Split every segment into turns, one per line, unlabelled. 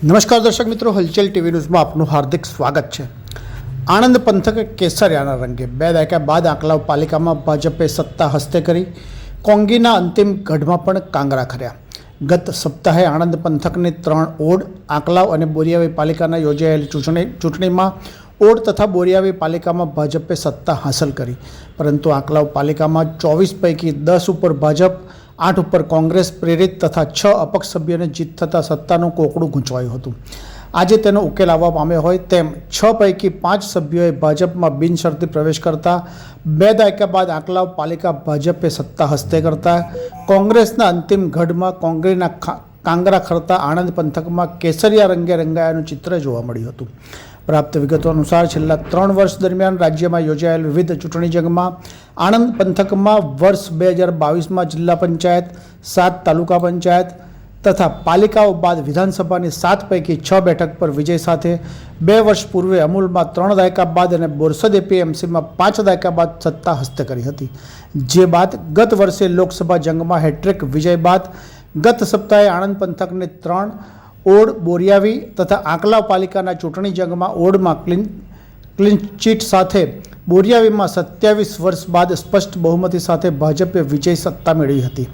નમસ્કાર દર્શક મિત્રો, હલચલ ટીવી ન્યૂઝમાં આપનું હાર્દિક સ્વાગત છે. આણંદ પંથકે કેસરિયાના રંગે બે દાયકા બાદ આંકલાવ પાલિકામાં ભાજપે સત્તા હસ્તે કરી કોંગીના અંતિમ ગઢમાં પણ કાંગરા ખર્યા. ગત સપ્તાહે આણંદ પંથકની ત્રણ ઓડ, આંકલાવ અને બોરિયાવી પાલિકાના યોજાયેલી ચૂંટણી, ચૂંટણીમાં ઓડ તથા બોરિયાવી પાલિકામાં ભાજપે સત્તા હાંસલ કરી. પરંતુ આંકલાવ પાલિકામાં ચોવીસ પૈકી દસ ઉપર ભાજપ આઠ ઉપર કોંગ્રેસ પ્રેરિત તથા છ અપક્ષ સભ્યોને જીત થતાં સત્તાનું કોકડું ગૂંચવાયું હતું. આજે તેનો ઉકેલ આવવા પામ્યો હોય તેમ છ પૈકી પાંચ સભ્યોએ ભાજપમાં બિનશરતી પ્રવેશ કરતા બે દાયકા બાદ આંકલાવ પાલિકા ભાજપે સત્તા હસ્તે કરતા કોંગ્રેસના અંતિમ ગઢમાં કોંગ્રેસના કાંગરા ખરતા આણંદ પંથકમાં કેસરિયા રંગે રંગાયાનું ચિત્ર જોવા મળ્યું હતું. પ્રાપ્ત વિગતો અનુસાર છેલ્લા ત્રણ વર્ષ દરમિયાન રાજ્યમાં યોજાયેલ વિવિધ ચૂંટણી જંગમાં, આણંદ પંથકમાં વર્ષ બે હજાર બાવીસમાં જિલ્લા પંચાયત, સાત તાલુકા પંચાયત તથા પાલિકાઓ બાદ વિધાનસભાની સાત પૈકી છ બેઠક પર વિજય સાથે બે વર્ષ પૂર્વે અમૂલમાં ત્રણ દાયકા બાદ અને બોરસદ એપીએમસીમાં પાંચ દાયકા બાદ સત્તા હસ્ત કરી હતી. જે બાદ ગત વર્ષે લોકસભા જંગમાં હેટ્રિક વિજય બાદ ગત સપ્તાહે આણંદ પંથકને ત્રણ ઓડ બોરિયાવી તથા આંકલાવ પાલિકાના ચૂંટણી જંગમાં ઓડમાં ક્લીન ક્લીન ચીટ સાથે બોરિયાવીમાં સત્યાવીસ વર્ષ બાદ સ્પષ્ટ બહુમતી સાથે ભાજપે વિજય સત્તા મેળવી હતી.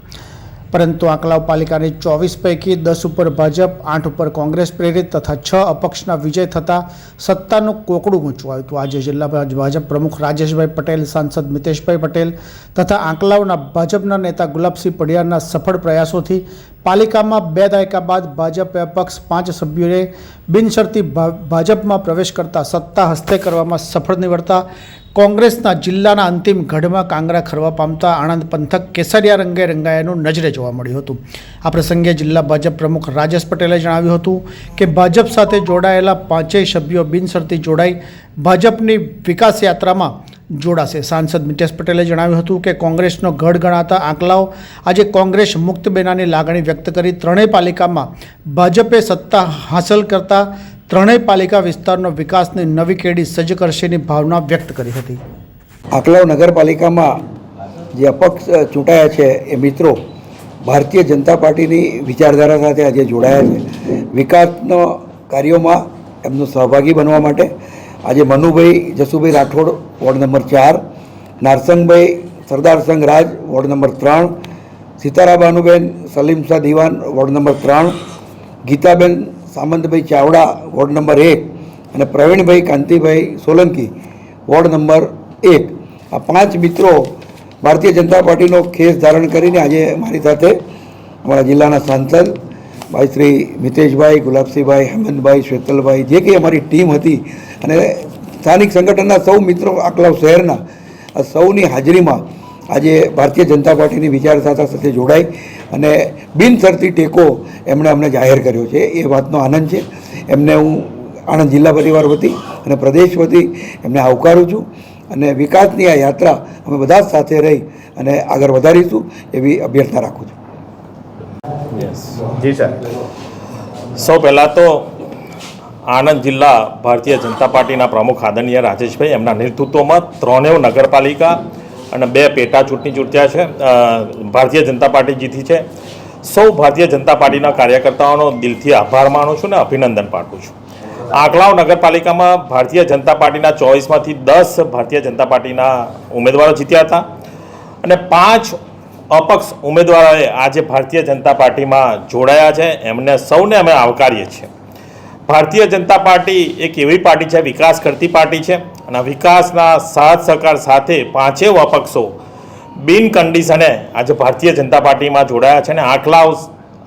પરંતુ આંકલાવ પાલિકાની ચોવીસ પૈકી દસ ઉપર ભાજપ, આઠ ઉપર કોંગ્રેસ પ્રેરિત તથા છ અપક્ષના વિજય થતાં સત્તાનું કોકડું ગૂંચવાયું હતું. આજે જિલ્લા ભાજ- ભાજપ પ્રમુખ રાજેશભાઈ પટેલ, સાંસદ મિતેશભાઈ પટેલ તથા આંકલાવના ભાજપના નેતા ગુલાબસિંહ પડિયારના સફળ પ્રયાસોથી પાલિકામાં બે દાયકા બાદ ભાજપ અપક્ષ પાંચ સભ્યોએ બિનશરતી ભાજપમાં પ્રવેશ કરતા સત્તા હસ્તે કરવામાં સફળ નીવડતા કોંગ્રેસના જિલ્લાના અંતિમ ગઢમાં કાંગરા ખરવા પામતા આણંદ પંથક કેસરિયા રંગે રંગાયાનું નજરે જોવા મળ્યું હતું. આ પ્રસંગે જિલ્લા ભાજપ પ્રમુખ રાજેશ પટેલે જણાવ્યું હતું કે ભાજપ સાથે જોડાયેલા પાંચેય સભ્યો બિનશરતી જોડાઈ ભાજપની વિકાસ યાત્રામાં જોડાશે. સાંસદ મિતેશ પટેલે જણાવ્યું હતું કે કોંગ્રેસનો ગઢ ગણાતા આંકલાઓ આજે કોંગ્રેસ મુક્ત બેનાની લાગણી વ્યક્ત કરી ત્રણેય પાલિકામાં ભાજપે સત્તા હાંસલ કરતા ત્રણેય પાલિકા વિસ્તારનો વિકાસની નવી કેડી સજ્જ કરશેની ભાવના વ્યક્ત કરી હતી.
આંકલાવ નગરપાલિકામાં જે અપક્ષ ચૂંટાયા છે એ મિત્રો ભારતીય જનતા પાર્ટીની વિચારધારા સાથે આજે જોડાયા છે. વિકાસનો કાર્યોમાં એમનો સહભાગી બનવા માટે આજે મનુભાઈ જસુભાઈ રાઠોડ, વોર્ડ નંબર ચાર. નારસંગભાઈ, સરદાર સંઘ રાજ, વોર્ડ નંબર ત્રણ. સીતારાબાનુબેન સલીમ શાહ દિવાન, વોર્ડ નંબર ત્રણ. ગીતાબેન સામંતભાઈ ચાવડા, વોર્ડ નંબર એક. અને પ્રવીણભાઈ કાંતિભાઈ સોલંકી, વોર્ડ નંબર એક. આ પાંચ મિત્રો ભારતીય જનતા પાર્ટીનો ખેસ ધારણ કરીને આજે મારી સાથે અમારા જિલ્લાના સાંસદ ભાઈ શ્રી મિતેશભાઈ, ગુલાબસિંહભાઈ, હેમંતભાઈ, શ્વેતલભાઈ, જે કંઈ અમારી ટીમ હતી અને સ્થાનિક સંગઠનના સૌ મિત્રો આકલાવ શહેરના, આ સૌની હાજરીમાં આજે ભારતીય જનતા પાર્ટીની વિચારધારા સાથે જોડાઈ અને બિનસરતી ટેકો એમણે અમને જાહેર કર્યો છે. એ વાતનો આનંદ છે. એમને હું આણંદ જિલ્લા પરિવાર વતી અને પ્રદેશ વતી એમને આવકારું છું અને વિકાસની આ યાત્રા અમે બધા જ સાથે રહી અને આગળ વધારીશું એવી અભ્યર્થના રાખું છું.
જી સર. સૌ પહેલાં તો આણંદ જિલ્લા ભારતીય જનતા પાર્ટીના પ્રમુખ આદરણીય રાજેશભાઈ, એમના નેતૃત્વમાં ત્રણેય નગરપાલિકા અને બે પેટા ચૂંટણી ચૂંટ્યા છે. ભારતીય જનતા પાર્ટી જીતી છે. સૌ ભારતીય જનતા પાર્ટીના કાર્યકર્તાઓનો દિલથી આભાર માનું છું ને અભિનંદન પાઠવું છું. આંકલાવ નગરપાલિકામાં ભારતીય જનતા પાર્ટીના ચોવીસમાંથી દસ ભારતીય જનતા પાર્ટીના ઉમેદવારો જીત્યા હતા અને પાંચ અપક્ષ ઉમેદવારોએ આજે ભારતીય જનતા પાર્ટીમાં જોડાયા છે. એમને સૌને અમે આવકારીએ છીએ. ભારતીય જનતા પાર્ટી એક એવી પાર્ટી છે, વિકાસ કરતી પાર્ટી છે અને વિકાસના સાથ સહકાર સાથે પાંચેય અપક્ષો બિન કન્ડિશને આજે ભારતીય જનતા પાર્ટીમાં જોડાયા છે અને આંકલાઓ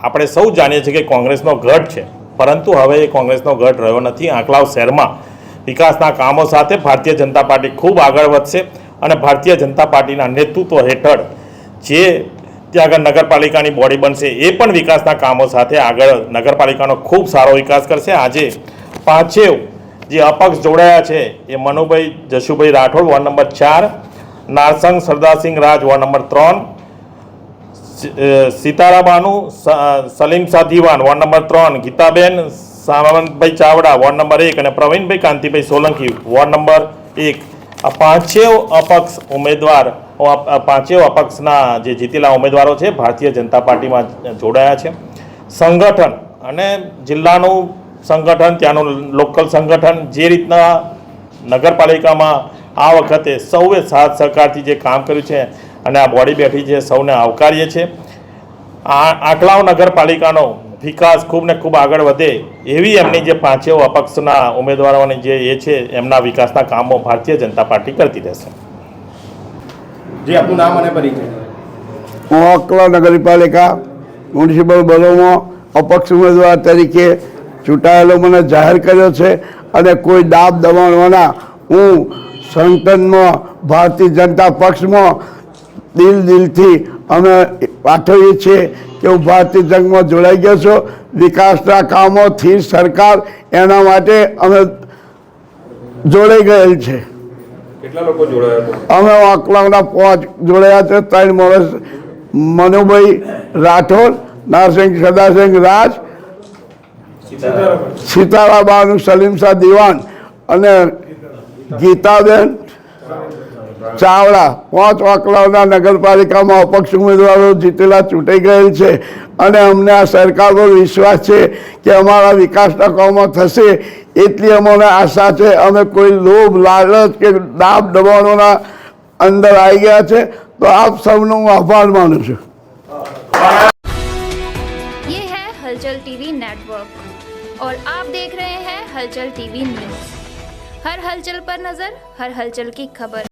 આપણે સૌ જાણીએ છીએ કે કોંગ્રેસનો ગઢ છે. પરંતુ હવે એ કોંગ્રેસનો ગઢ રહ્યો નથી. આંકલાવ શહેરમાં વિકાસના કામો સાથે ભારતીય જનતા પાર્ટી ખૂબ આગળ વધશે અને ભારતીય જનતા પાર્ટીના નેતૃત્વ હેઠળ જે ત્યાં આગળ નગરપાલિકાની બોડી બનશે એ પણ વિકાસના કામો સાથે આગળ નગરપાલિકાનો ખૂબ સારો વિકાસ કરશે. આજે પાંચેવ જે અપક્ષ જોડાયા છે એ મનુભાઈ જશુભાઈ રાઠોડ, વોર્ડ નંબર ચાર, નારસંગ સરદારસિંહ રાજ, વોર્ડ નંબર ત્રણ સીતારાબાનુ સલીમ સાધીવાન, વોર્ડ નંબર ત્રણ, ગીતાબેન, સામંતભાઈ ચાવડા, વોર્ડ નંબર એક અને પ્રવીણભાઈ કાંતિભાઈ સોલંકી, વોર્ડ નંબર એક. આ પાંચેવ અપક્ષ ઉમેદવાર પાંચેય અપક્ષના જે જીતેલા ઉમેદવારો છે, ભારતીય જનતા પાર્ટીમાં જોડાયા છે. સંગઠન અને જિલ્લાનું સંગઠન, ત્યાંનું લોકલ સંગઠન જે રીતના નગરપાલિકામાં આ વખતે સૌએ સાથ સહકારથી જે કામ કર્યું છે અને આ બોડી બેઠી છે, સૌને આવકારીએ છીએ આ આંકલાવ નગરપાલિકાનો વિકાસ ખૂબ ને ખૂબ આગળ વધે એવી એમની જે પાંચેય અપક્ષના ઉમેદવારોની જે એ છે, એમના વિકાસના કામો ભારતીય જનતા પાર્ટી કરતી રહેશે.
જી આપનું નામ અને પરિચય.
હું અકલા નગરપાલિકા મ્યુનિસિપલ બલોમાં અપક્ષ ઉમેદવાર તરીકે ચૂંટાયેલો મને જાહેર કર્યો છે અને કોઈ દાબ દબાણવાના હું સંગઠનમાં ભારતીય જનતા પક્ષમાં દિલ દિલથી અમે પાઠવીએ છીએ કે હું ભારતીય જંગમાં જોડાઈ ગયો છું. વિકાસના કામોથી સરકાર એના માટે અમે જોડાઈ ગયેલ છે.
કેટલા લોકો જોડાયા
અમે વાંકલાવના પાંચ જોડાયા છે ત્રણ માણસ મનુભાઈ રાઠોડ નારસિંહ સદાસિંહ રાજ સીતારાબાનું સલીમ શાહ દિવાન અને ગીતાબેન ચાવડા. પાંચ અકલાવના નગરપાલિકામાં અપક્ષ ઉમેદવારો જીતેલા ચૂંટાઈ ગયેલ છે અને અમને આ સરકાર પર વિશ્વાસ છે કે અમારા વિકાસના કામો થશે એટલી અમને આશા છે અમે કોઈ લોભ લાલચ કે દાબ દબાણોના અંદર આવી ગયા છે તો આપ સૌનો હું આભાર માનું છું
ये है हलचल टीवी नेटवर्क और आप देख रहे हैं हलचल टीवी न्यूज हर हलचल पर नजर हर हलचल की खबर